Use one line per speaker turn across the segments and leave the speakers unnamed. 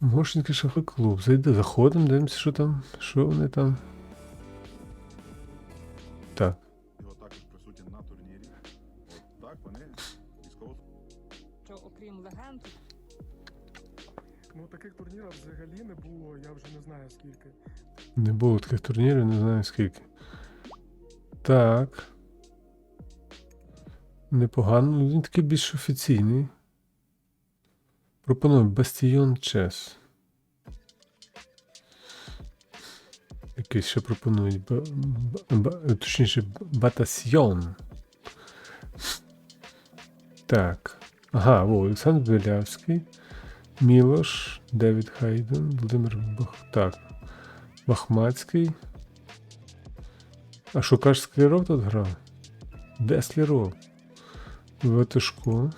Мошенський шаховий клуб. Зайди, заходимо, дивимося, що там, що вони там. Так.
Його також присутні на турнірі. От так вони військово
що окрім легенд,
Ну таких турнірів взагалі не було, я вже не знаю скільки.
Не було таких турнірів, не знаю скільки. Так. Непогано. Ну, Він такий більш офіційний. Пропоную Бастіон Чес. Якийсь ще пропонують. Точніше, Батасьйон. Так. Ага, о, Олександр Білявський. Мілош, Девід Хайден, Володимир Бах. Так. Бахмацький. А що кажеш, Скляров тут грав? Де Скляров? Ватушко.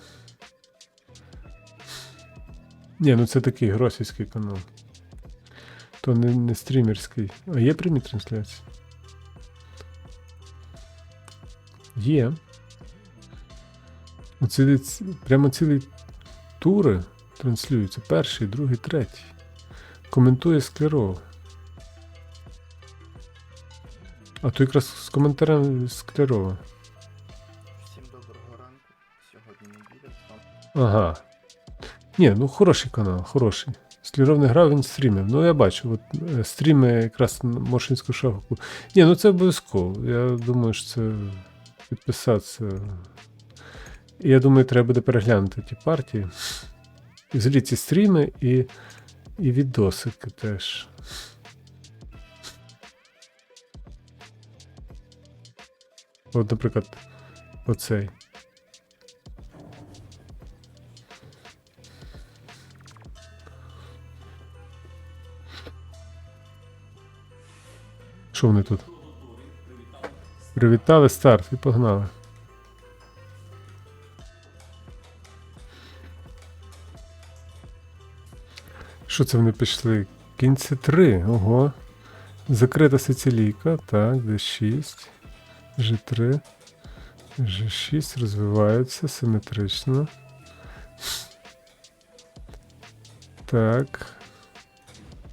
Ні, ну це такий гросівський канал. То не, не стрімерський. А є прямі трансляції? Є. Оце ці- прямо цілі тури транслюються. Перший, другий, третій. Коментує Скляров. А то якраз з коментарем Склярова.
Всім доброго ранку. Сьогодні неділя. Вам
Ага. Ні, ну хороший канал, хороший. Скляров не грав, він стрімив. Ну я бачу, от е, стріми якраз на Моршинську шаховку. Ні, ну це обов'язково. Я думаю, що це підписатися. Я думаю, треба буде переглянути ті партії. І взагалі ці стріми і, і відосики теж. От, наприклад, оцей. Що вони тут? Привітали старт і погнали. Що це вони пішли? Кінці 3. Ого. Закрита сицилійка. Так, D6. G3. G6 розвивається симетрично. Так.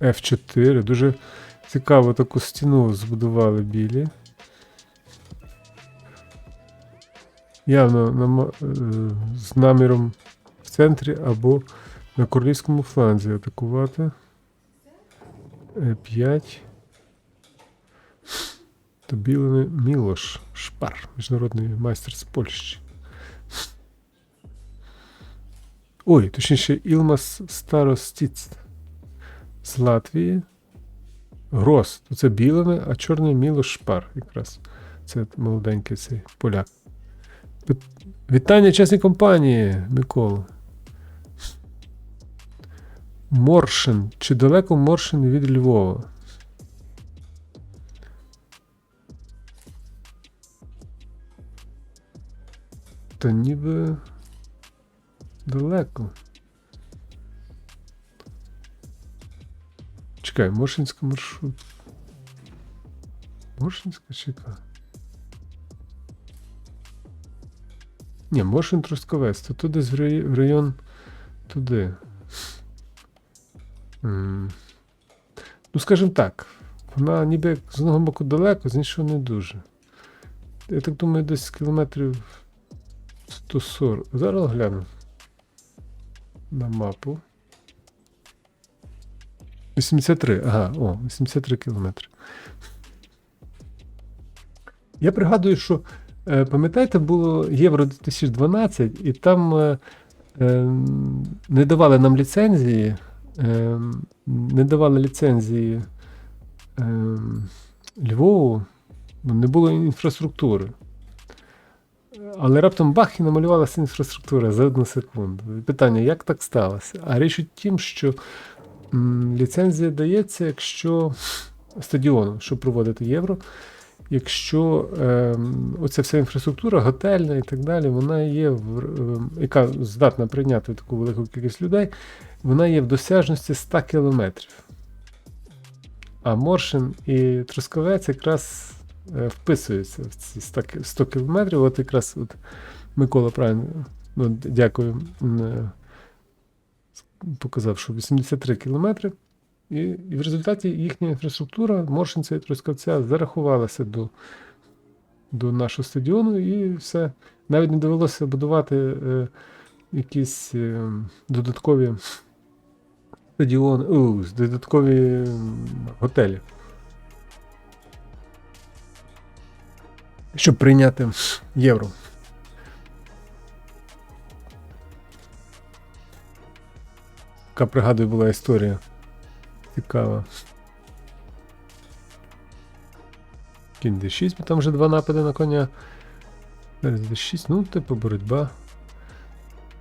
F4. Дуже цікаво таку стіну збудували білі. Явно нама- е, з наміром в центрі або на королівському фланзі атакувати. Е5. То білими Мілош Шпар, міжнародний майстер з Польщі. Ой, точніше, Ілмас Старостіц з Латвії. Грос. То це білими, а чорний Мілош Шпар якраз. Це молоденький цей поляк. Вітання чесній компанії, Микола. Моршин. Чи далеко Моршин від Львова? Та ніби далеко. Чекай, Моршинська маршрут. Моршинська чи яка? Ні, Моршин Трускавець, то туди з район туди. М. Ну, скажімо так, вона ніби з одного боку далеко, з іншого не дуже. Я так думаю, десь кілометрів 140. Зараз гляну на мапу. 83, ага, о, 83 кілометри. Я пригадую, що е, пам'ятаєте, було Євро 2012, і там е, е, не давали нам ліцензії, не давали ліцензії е, Львову, не було інфраструктури. Але раптом бах і намалювалася інфраструктура за одну секунду. Питання, як так сталося? А річ у тім, що ліцензія дається, якщо стадіону, щоб проводити євро, якщо ем, оця вся інфраструктура, готельна і так далі, вона є, в, ем, яка здатна прийняти таку велику кількість людей, вона є в досяжності 100 кілометрів. А Моршин і Трускавець якраз е, вписуються в ці 100, 100 кілометрів. От якраз от Микола правильно, ну, дякую. Показав, що 83 кілометри. І, і в результаті їхня інфраструктура Моршинця і Трускавця зарахувалася до, до нашого стадіону, і все. Навіть не довелося будувати е, якісь е, додаткові стадіони, у, додаткові готелі. Щоб прийняти євро. Яка пригадую була історія. Цікава. Кінь D6, бо там вже два напади на коня. Зараз D6, ну, типу, боротьба.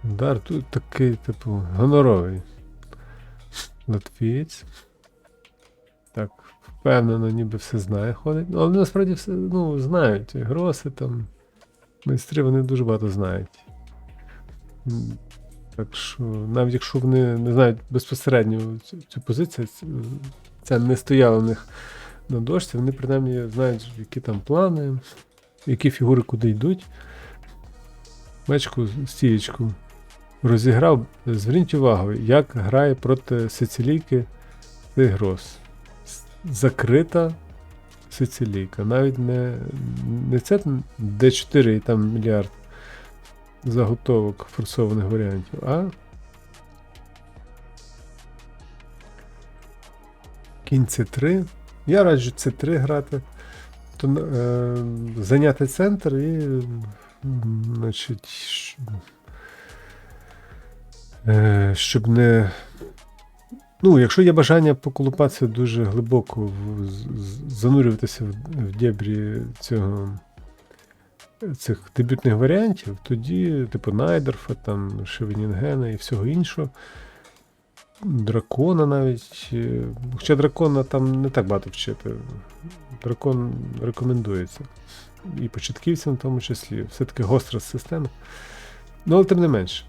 Удар тут такий, типу, гоноровий. Латвієць. Так, впевнено, ніби все знає ходить. Ну, але насправді все, ну, знають. Гроси там. Майстри вони дуже багато знають. Так що, навіть якщо вони не знають безпосередньо цю, цю позицію, це не стояло в них на дошці, вони принаймні знають, які там плани, які фігури куди йдуть. Мечку, стієчку розіграв. Зверніть увагу, як грає проти Сицилійки Тигрос. Закрита Сицилійка. Навіть не, не це D4 і там мільярд заготовок форсованих варіантів, а кінь C3. Я раджу C3 грати. То, е, зайняти центр і, значить, е, щоб не. Ну, якщо є бажання поколупатися дуже глибоко, в, занурюватися в, в дебрі цього цих дебютних варіантів, тоді, типу, Найдерфа, там, Шевенінгена і всього іншого. Дракона навіть. е, Хоча дракона там не так багато вчити. Дракон рекомендується. І початківцям в тому числі. Все-таки гостра система. Ну, але тим не менше.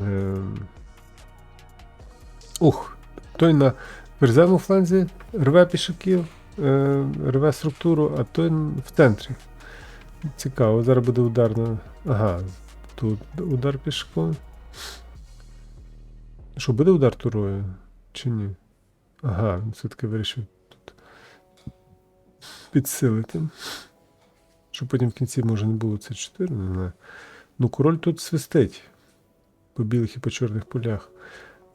Ем. Ух, той на верзевому фланзі рве пішаків, е, рве структуру, а той в центрі. Цікаво, зараз буде удар на. Ага, тут удар пішком. Що, буде удар турою? Чи ні? Ага, він все-таки вирішив тут підсилити. Щоб потім в кінці, може, не було це 4, не знаю. Ну, король тут свистить по білих і по чорних полях.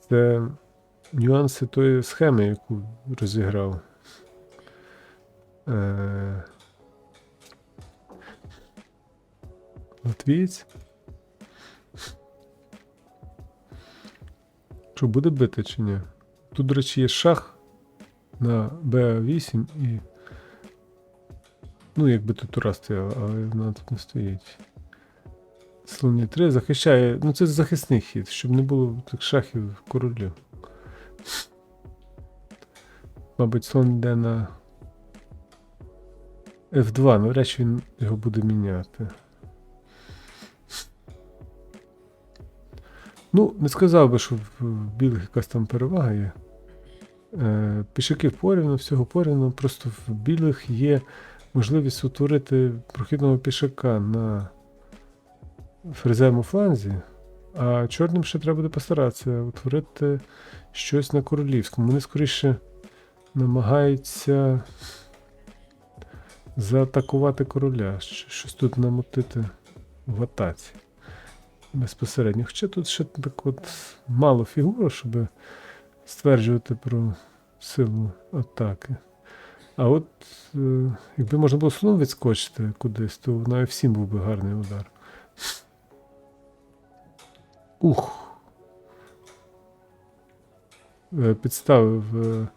Це нюанси тої схеми, яку розіграв. Е- Латвієць. Що буде бити чи ні? Тут, до речі, є шах на Б8 і. Ну, якби тут тура стояла, але вона тут не стоїть. Слоні 3 захищає. Ну, це захисний хід, щоб не було тих шахів королів. Мабуть, слон йде на F2, навряд чи він його буде міняти. Ну, не сказав би, що в білих якась там перевага є. Е, пішаків порівну, всього порівну. Просто в білих є можливість утворити прохідного пішака на фрезевому фланзі, а чорним ще треба буде постаратися утворити щось на королівському. Вони скоріше намагаються заатакувати короля, щось тут намотити в атаці безпосередньо. Хоча тут ще так от мало фігур, щоб стверджувати про силу атаки. А от е, якби можна було слон відскочити кудись, то на F7 був би гарний удар. Ух. Е, Підставив е,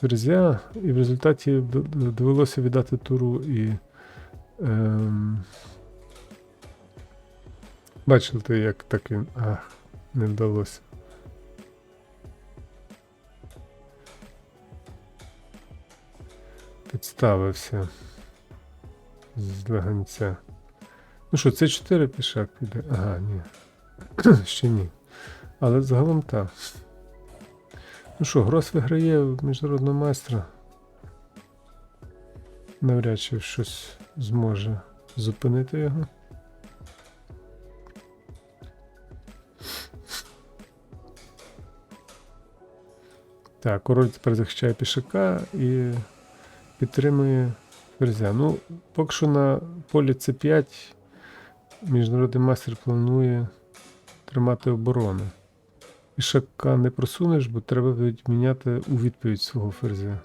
ферзя, і в результаті довелося віддати туру і. Ем, Бачили ти, як так він. Ах, не вдалося. Підставився з леганця. Ну що, це 4 пішак піде? Ага, ні. Ще ні. Але загалом так. Ну що, Грос виграє міжнародного майстра. Навряд чи щось зможе зупинити його. Так, король тепер захищає пішака і підтримує ферзя. Ну, поки що на полі С5 міжнародний мастер планує тримати оборону. Пішака не просунеш, бо треба відміняти у відповідь свого ферзя.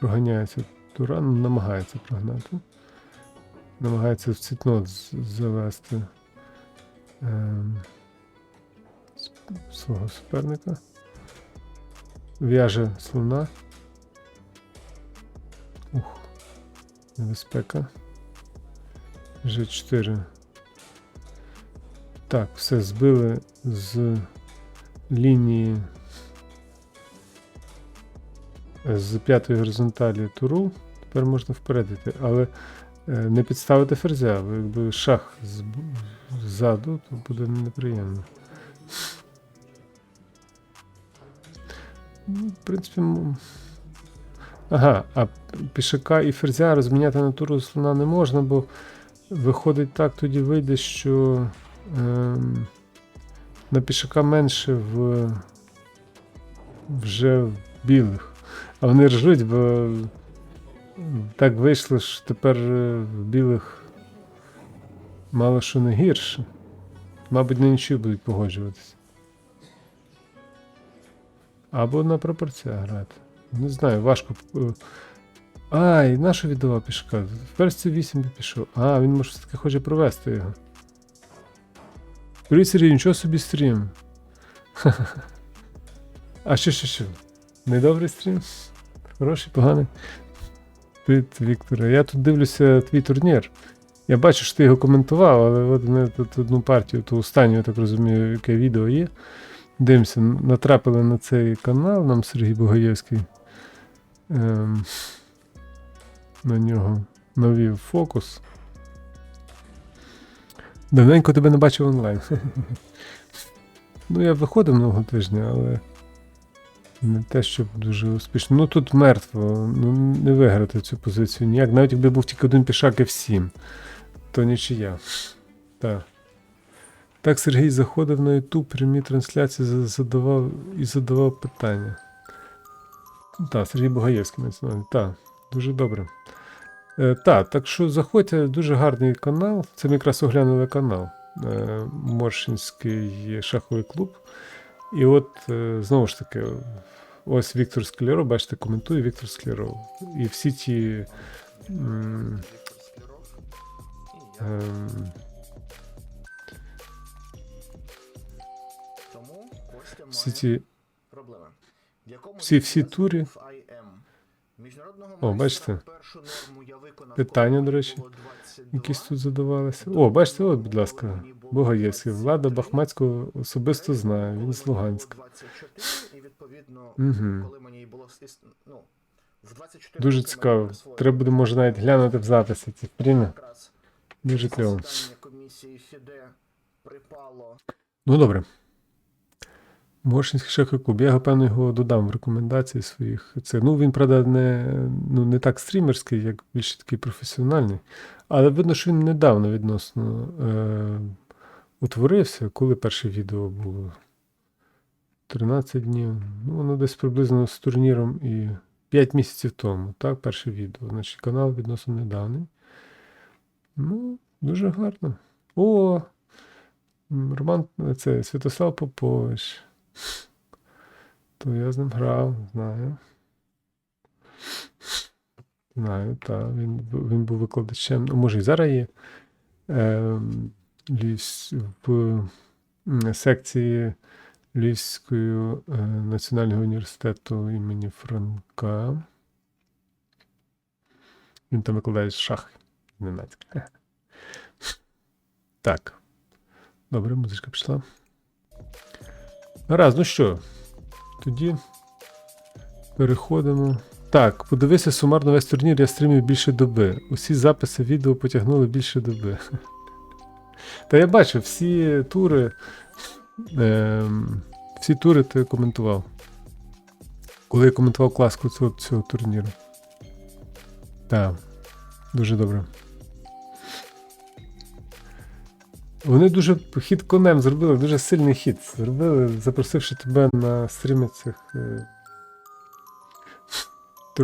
Проганяється Туран, намагається прогнати. Намагається в цитнот завести ем, свого суперника. В'яже слона. Ух, небезпека. G4. Так, все збили з лінії з п'ятої горизонталі туру. Тепер можна впередити, але е, не підставити ферзя, бо якби шах ззаду, то буде неприємно. Ну, в принципі, ага, а пішака і ферзя розміняти на туру слона не можна, бо виходить так, тоді вийде, що ем, на пішака менше в вже в білих. А вони ржуть, бо так вийшло, що тепер е, в білих мало що не гірше. Мабуть, на нічого будуть погоджуватися. Або на пропорціях грати. Не знаю, важко. е, Ай, на що віддавав пішка? В версії 8 би пішов. А, він може все-таки хоче провести його. Привіт, Сергій, нічого собі стрім. А що, що, що? Недобрий стрім? Хороший, поганий. Привіт, Вікторе. Я тут дивлюся твій турнір. Я бачу, що ти його коментував, але от ми тут одну партію, ту останню, я так розумію, яке відео є. Дивимося, натрапили на цей канал, нам Сергій Богаєвський. Ем, на нього навів фокус. Давненько тебе не бачив онлайн. ну, я виходив минулого тижня, але не те, щоб дуже успішно. Ну тут мертво. Ну, не виграти цю позицію ніяк. Навіть якби був тільки один пішак і всім, то нічия. Так. Так Сергій заходив на YouTube, прямі трансляції задавав і задавав питання. Так, Сергій Богаєвський мається на увазі. Так, дуже добре. Е, так, так що заходьте, дуже гарний канал. Це ми якраз оглянули канал. Е, Моршинський шаховий клуб. І от е, знову ж таки, ось Віктор Скляров, бачите, коментує Віктор Скляров. І всі ті. м,
Склеров.
Всі всі- всі турі. О, бачите? Питання, до речі, якісь тут задавалися. О, бачите, от, будь ласка, Богаєвський. Влада Бахмацького особисто знає, він з Луганська.
24, і відповідно,
Угу.
коли мені було ис- ну, в 24
Дуже цікаво. Треба буде, може, навіть глянути в записі ці стріми. Дуже кльово. Ну добре. Моршинський шаховий клуб. Я певно, його додам в рекомендації своїх. Це, ну, він, правда, не, ну, не так стрімерський, як більше такий професіональний. Але видно, що він недавно відносно е, утворився. Коли перше відео було? 13 днів. Ну, воно десь приблизно з турніром і 5 місяців тому. Так, перше відео. Значить, канал відносно недавний. Ну, дуже гарно. О! Роман, це Святослав Попович. То я з ним грав, знаю. Знаю, так. Він, він був викладачем, ну, може, і зараз є. Ем, Львівсь- в секції Львівського е, національного університету імені Франка. Він там викладає шах ненацька. Так. Добре, музичка пішла. Гаразд, ну що, тоді переходимо. Так, подивися сумарно весь турнір, я стримів більше доби. Усі записи відео потягнули більше доби. Та я бачив, всі тури. Ем, всі тури ти коментував. Коли я коментував класку цього, цього турніру. Так, дуже добре. Вони дуже хід конем зробили, дуже сильний хід. Зробили, запросивши тебе на стріми цих е,